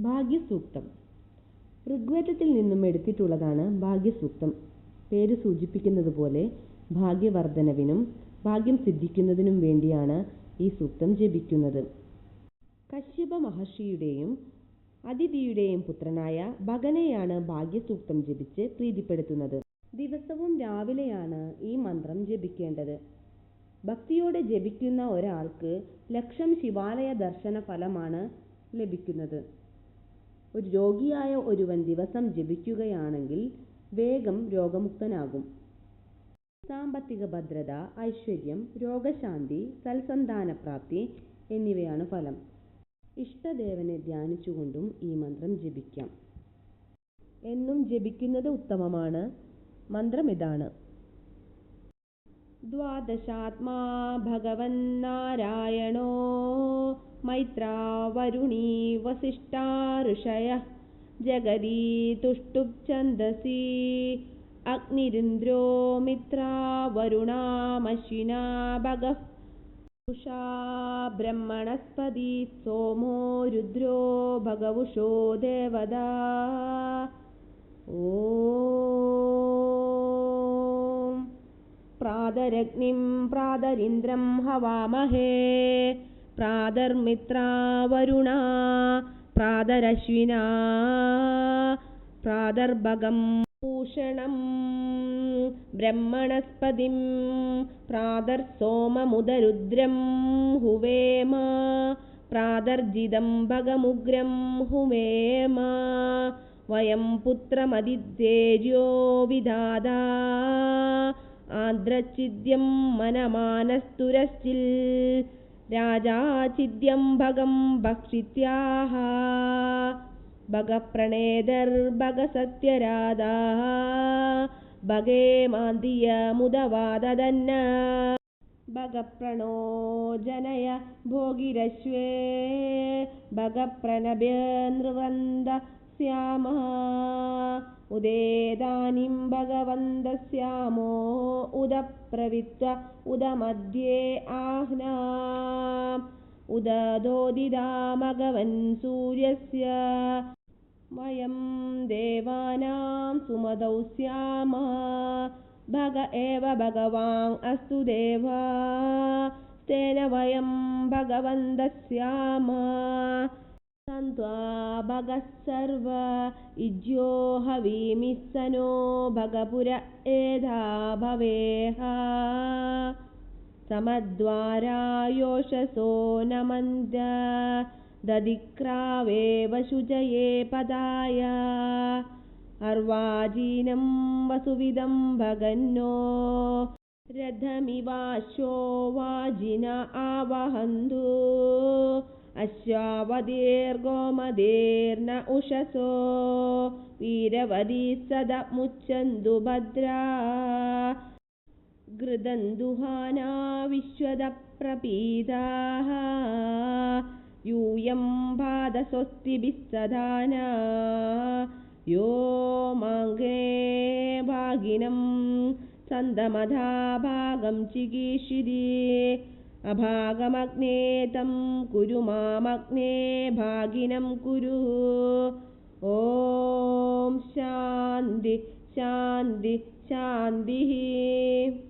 ഭാഗ്യസൂക്തം. ഋഗ്വേദത്തിൽ നിന്നും എടുത്തിട്ടുള്ളതാണ് ഭാഗ്യസൂക്തം. പേര് സൂചിപ്പിക്കുന്നത് പോലെ ഭാഗ്യവർദ്ധനവിനും ഭാഗ്യം സിദ്ധിക്കുന്നതിനും വേണ്ടിയാണ് ഈ സൂക്തം ജപിക്കുന്നത്. കശ്യപ മഹർഷിയുടെയും അതിഥിയുടെയും പുത്രനായ ഭഗനെയാണ് ഭാഗ്യസൂക്തം ജപിച്ച് പ്രീതിപ്പെടുത്തുന്നത്. ദിവസവും രാവിലെയാണ് ഈ മന്ത്രം ജപിക്കേണ്ടത്. ഭക്തിയോടെ ജപിക്കുന്ന ഒരാൾക്ക് ലക്ഷം ശിവാലയ ദർശന ഫലമാണ് ലഭിക്കുന്നത്. ഒരു രോഗിയായ ഒരുവൻ ദിവസം ജപിക്കുകയാണെങ്കിൽ വേഗം രോഗമുക്തനാകും. സാമ്പത്തിക ഭദ്രത ഐശ്വര്യം രോഗശാന്തി സൽസന്താനപ്രാപ്തി എന്നിവയാണ് ഫലം. ഇഷ്ടദേവനെ ധ്യാനിച്ചുകൊണ്ടും ഈ മന്ത്രം ജപിക്കാം. എന്നും ജപിക്കുന്നത് ഉത്തമമാണ്. മന്ത്രമിതാണ് ദ്വാദശാത്മാ ഭഗവന്നാരായണോ मैत्रावरुणी वसिष्ठा ऋषयः जगदी तुष्टुछन्दसि अग्निरिन्द्रो भगः। उषा ब्रह्मणस्पदी सोमो रुद्रो भगवुषो देवदा। ॐ। प्रादरग्निं प्रादरिन्द्रं हवामहे। प्रादर्मित्रावरुणा प्रादरश्विना प्रादर्भगं भूषणं ब्रह्मणस्पतिं प्रादर्सोममुदरुद्रं हुवेम प्रादर्जिदं भगमुग्रं हुवेम वयं पुत्रमदिध्येजो विदा आर्द्रच्छिद्यं मनमानस्तुरश्चिल् राजा चिद्यं भक्षित्याः भगप्रणेदर्भगसत्यराधाः भगे मान्दियमुदवाददन्न भगप्रणो जनय भोगिरश्वेभप्रणभे नृवन्दस्यामः उदेदानीं भगवन्दस्यामो उदप्रवित्त उदमध्ये आह्ना। उदधोदिदामगवन् सूर्यस्य। वयं देवानां सुमदौ स्याम भग एव भगवान् अस्तु देवा। तेन वयं भगवन्तः स्याम सन्त्वा भगः सर्व इज्यो हवीमिस्स नो भगपुर एधा भवेः समद्वारायोषसो न मन्द ददिक्रावेव शुजये पदाय। अर्वाजीनं वसुविदं भगन्नो। रथमिवाशो वाजिन आवहन्तु। अश्वावदेर्गोमदेर्न उषसो। वीरवदी सद सदमुच्यन्तु भद्रा। घृदन् दुहाना विश्वदप्रपीताः। यूयं पादस्वस्तिभिस्तना यो माङ्गे भागिनं सन्दमधा भागं चिकीर्षिरि अभागमग्ने तं कुरु मामग्ने भागिनं कुरु। ॐ शान्ति शान्ति शान्तिः।